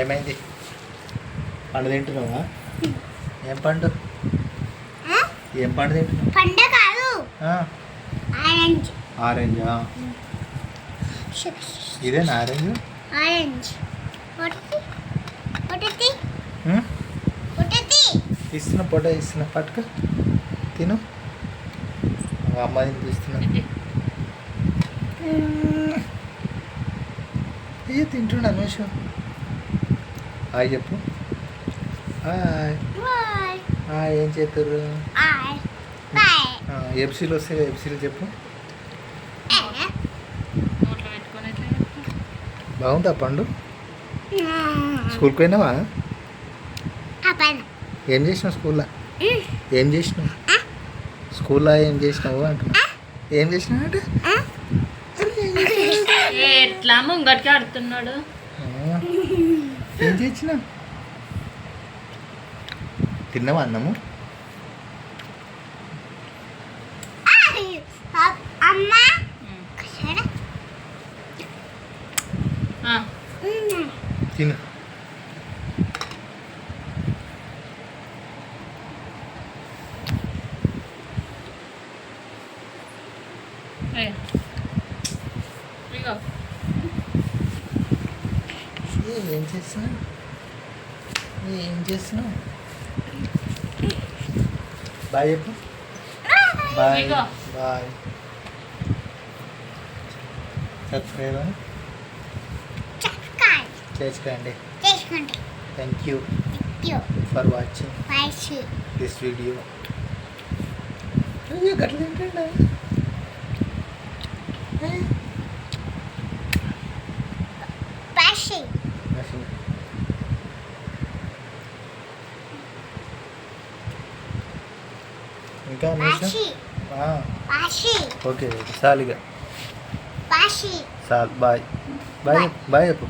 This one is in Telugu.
ఏమైంది? పండు తింటున్నావా? ఏం పండు? ఏం పండు తింటున్నావు? పండ కాదు. ఆరెంజ్. ఆరెంజా? ఇదేనా ఆరెంజ్? ఆరెంజ్. ఇస్తున్నా పొట్ట ఇస్తున్నా పట్టుక. తిను. అమ్మ తినిపిస్తున్నా ఏ తింటున్నా అనుషు హాయ్ చెప్పు. హాయ్. హాయ్ ఏం చేస్తారు ఎఫ్సీలు వస్తాయి ఎఫ్సీలు చెప్పు? బాగుందా పండు? స్కూల్కి పోయినావా? అపన ఏం చేసినావు స్కూల్లో? ఏం చేసినావు? స్కూల్లో ఏం చేసినావు అంటున్నా. ఏం చేసినావు? అంటే ఎట్లా ముంగటికి ఆడుతున్నాడు? ఏం చేసినా? తిన్నావా అన్నము? అమ్మ! ఉమ్. సరే ఆ, తిను ఏ. ఏ, చేస్తున్నావు? ఏ, చేస్తున్నావు? బాయ్ చెప్పు. బాయ్. బాయ్. సబ్స్క్రైబ్ చేసుకోండి. Thank you you for watching this video అయ్యో గట్ల ఏంటండి బాషి ఇంకా ఓకే బాషి చాలు బాయ్ బాయ్. బాయ్ చెప్పు.